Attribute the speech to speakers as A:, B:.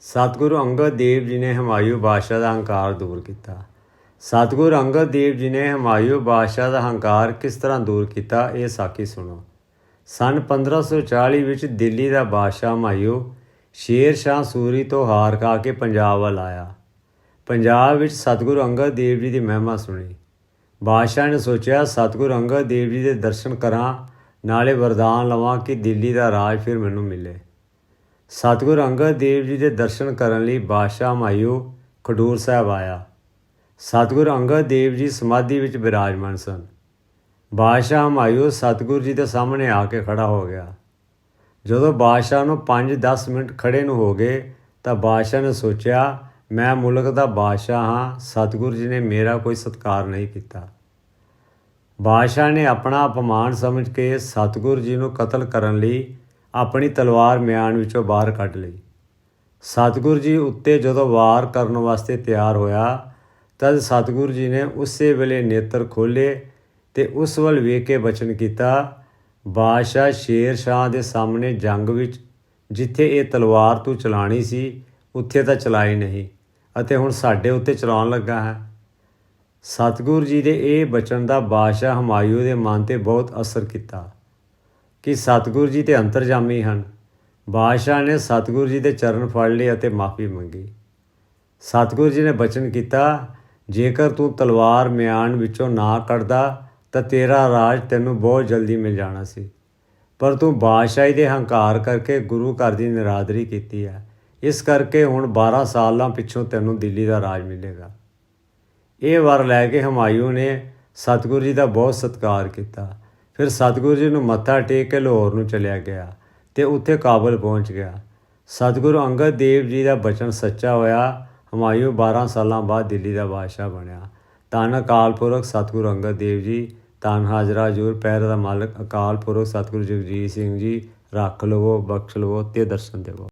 A: ਸਤਿਗੁਰੂ ਅੰਗਦ ਦੇਵ ਜੀ ਨੇ ਹਮਾਯੂ ਬਾਦਸ਼ਾਹ ਦਾ ਹੰਕਾਰ ਦੂਰ ਕੀਤਾ। ਸਤਿਗੁਰੂ ਅੰਗਦ ਦੇਵ ਜੀ ਨੇ ਹਮਾਯੂ ਬਾਦਸ਼ਾਹ ਦਾ ਹੰਕਾਰ ਕਿਸ ਤਰ੍ਹਾਂ ਦੂਰ ਕੀਤਾ, ਇਹ ਸਾਖੀ ਸੁਣੋ। ਸਨ 1540 ਵਿੱਚ ਦਿੱਲੀ ਦਾ ਬਾਦਸ਼ਾਹ ਹਮਾਯੂ ਸ਼ੇਰ ਸ਼ਾਹ ਸੂਰੀ ਤੋਂ ਹਾਰ ਖਾ ਕੇ ਪੰਜਾਬ ਵੱਲ ਆਇਆ। ਪੰਜਾਬ ਵਿੱਚ ਸਤਿਗੁਰੂ ਅੰਗਦ ਦੇਵ ਜੀ ਦੀ ਮਹਿਮਾ ਸੁਣੀ। ਬਾਦਸ਼ਾਹ ਨੇ ਸੋਚਿਆ, ਸਤਿਗੁਰੂ ਅੰਗਦ ਦੇਵ ਜੀ ਦੇ ਦਰਸ਼ਨ ਕਰਾਂ, ਨਾਲੇ ਵਰਦਾਨ ਲਵਾਂ ਕਿ ਦਿੱਲੀ ਦਾ ਰਾਜ ਫਿਰ ਮੈਨੂੰ ਮਿਲੇ। ਸਤਿਗੁਰੂ ਅੰਗਦ ਦੇਵ ਜੀ ਦੇ ਦਰਸ਼ਨ ਕਰਨ ਲਈ ਬਾਦਸ਼ਾਹ ਹਮਾਯੂ ਖਡੂਰ ਸਾਹਿਬ ਆਇਆ। ਸਤਿਗੁਰੂ ਅੰਗਦ ਦੇਵ ਜੀ ਸਮਾਧੀ ਵਿੱਚ ਬਿਰਾਜਮਾਨ ਸਨ। ਬਾਦਸ਼ਾਹ ਹਮਾਯੂ ਸਤਿਗੁਰੂ ਜੀ ਦੇ ਸਾਹਮਣੇ ਆ ਕੇ ਖੜਾ ਹੋ ਗਿਆ। ਜਦੋਂ ਬਾਦਸ਼ਾਹ ਨੂੰ 5-10 ਮਿੰਟ ਖੜੇ ਨੂੰ ਹੋ ਗਏ, ਤਾਂ ਬਾਦਸ਼ਾਹ ਨੇ ਸੋਚਿਆ, ਮੈਂ ਮੁਲਕ ਦਾ ਬਾਦਸ਼ਾਹ ਹਾਂ, ਸਤਿਗੁਰੂ ਜੀ ਨੇ ਮੇਰਾ ਕੋਈ ਸਤਿਕਾਰ ਨਹੀਂ ਕੀਤਾ। ਬਾਦਸ਼ਾਹ ਨੇ ਆਪਣਾ ਅਪਮਾਨ ਸਮਝ ਕੇ ਸਤਿਗੁਰੂ ਜੀ ਨੂੰ ਕਤਲ ਕਰਨ ਲਈ ਆਪਣੀ ਤਲਵਾਰ ਮਿਆਨ ਵਿੱਚੋਂ ਬਾਹਰ ਕੱਢ ਲਈ। ਸਤਿਗੁਰੂ ਜੀ ਉੱਤੇ ਜਦੋਂ ਵਾਰ ਕਰਨ ਵਾਸਤੇ ਤਿਆਰ ਹੋਇਆ, ਤਦ ਸਤਿਗੁਰੂ ਜੀ ਨੇ ਉਸੇ ਵੇਲੇ ਨੇਤਰ ਖੋਲੇ ਤੇ ਉਸ ਵੱਲ ਵੇਖ ਕੇ ਬਚਨ ਕੀਤਾ, ਬਾਦਸ਼ਾਹ ਸ਼ੇਰ ਸ਼ਾਹ ਦੇ ਸਾਹਮਣੇ ਜੰਗ ਵਿੱਚ, ਜਿੱਥੇ ਇਹ ਤਲਵਾਰ ਤੂੰ ਚਲਾਣੀ ਸੀ, ਉੱਥੇ ਤਾਂ ਚਲਾਈ ਨਹੀਂ, ਅਤੇ ਹੁਣ ਸਾਡੇ ਉੱਤੇ ਚਲਾਉਣ ਲੱਗਾ ਹੈ। ਸਤਿਗੁਰੂ ਜੀ ਦੇ ਇਹ ਬਚਨ ਦਾ ਬਾਦਸ਼ਾਹ ਹਮਾਇੂ ਦੇ ਮਨ ਤੇ ਬਹੁਤ ਅਸਰ ਕੀਤਾ। ਕਿ ਸਤਿਗੁਰੂ ਜੀ ਤੇ ਅੰਤਰਜਾਮੀ ਹਨ। ਬਾਦਸ਼ਾਹ ਨੇ ਸਤਿਗੁਰੂ ਜੀ ਦੇ ਚਰਨ ਫੜ ਲਏ ਅਤੇ ਮਾਫੀ ਮੰਗੀ। ਸਤਿਗੁਰੂ ਜੀ ਨੇ ਬਚਨ ਕੀਤਾ, ਜੇਕਰ ਤੂੰ ਤਲਵਾਰ ਮਿਆਨ ਵਿੱਚੋਂ ਨਾ ਕੱਢਦਾ, ਤਾਂ ਤੇਰਾ ਰਾਜ ਤੈਨੂੰ ਬਹੁਤ ਜਲਦੀ ਮਿਲ ਜਾਣਾ ਸੀ। ਪਰ ਤੂੰ ਬਾਦਸ਼ਾਹੀ ਦੇ ਹੰਕਾਰ ਕਰਕੇ ਗੁਰੂ ਘਰ ਦੀ ਨਿਰਾਦਰੀ ਕੀਤੀ ਹੈ। ਇਸ ਕਰਕੇ ਹੁਣ 12 ਸਾਲਾਂ ਪਿੱਛੋਂ ਤੈਨੂੰ ਦਿੱਲੀ ਦਾ ਰਾਜ ਮਿਲੇਗਾ। ਇਹ ਵਰ ਲੈ ਕੇ ਹਮਾਇੂ ਨੇ ਸਤਿਗੁਰੂ ਜੀ ਦਾ ਬਹੁਤ ਸਤਿਕਾਰ ਕੀਤਾ। ਫਿਰ ਸਤਿਗੁਰੂ ਜੀ ਨੂੰ ਮੱਥਾ ਟੇਕ ਕੇ ਲਾਹੌਰ ਨੂੰ ਚਲਿਆ ਗਿਆ ਤੇ ਉੱਥੇ ਕਾਬਲ ਪਹੁੰਚ ਗਿਆ। ਸਤਿਗੁਰੂ ਅੰਗਦ ਦੇਵ ਜੀ ਦਾ ਬਚਨ ਸੱਚਾ ਹੋਇਆ। ਹਮਾਯੂ 12 ਸਾਲਾਂ ਬਾਅਦ ਦਿੱਲੀ ਦਾ ਬਾਦਸ਼ਾਹ ਬਣਿਆ। ਧੰਨ ਅਕਾਲ ਪੁਰਖ ਸਤਿਗੁਰੂ ਅੰਗਦ ਦੇਵ ਜੀ ਧੰਨ ਹਾਜ਼ਰਾ ਜ਼ੂਰ ਪੈਰ ਦਾ ਮਾਲਕ ਅਕਾਲ ਪੁਰਖ ਸਤਿਗੁਰੂ ਜਗਜੀਤ ਸਿੰਘ ਜੀ, ਰੱਖ ਲਵੋ, ਬਖਸ਼ ਲਵੋ ਤੇ ਦਰਸ਼ਨ ਦੇਵੋ।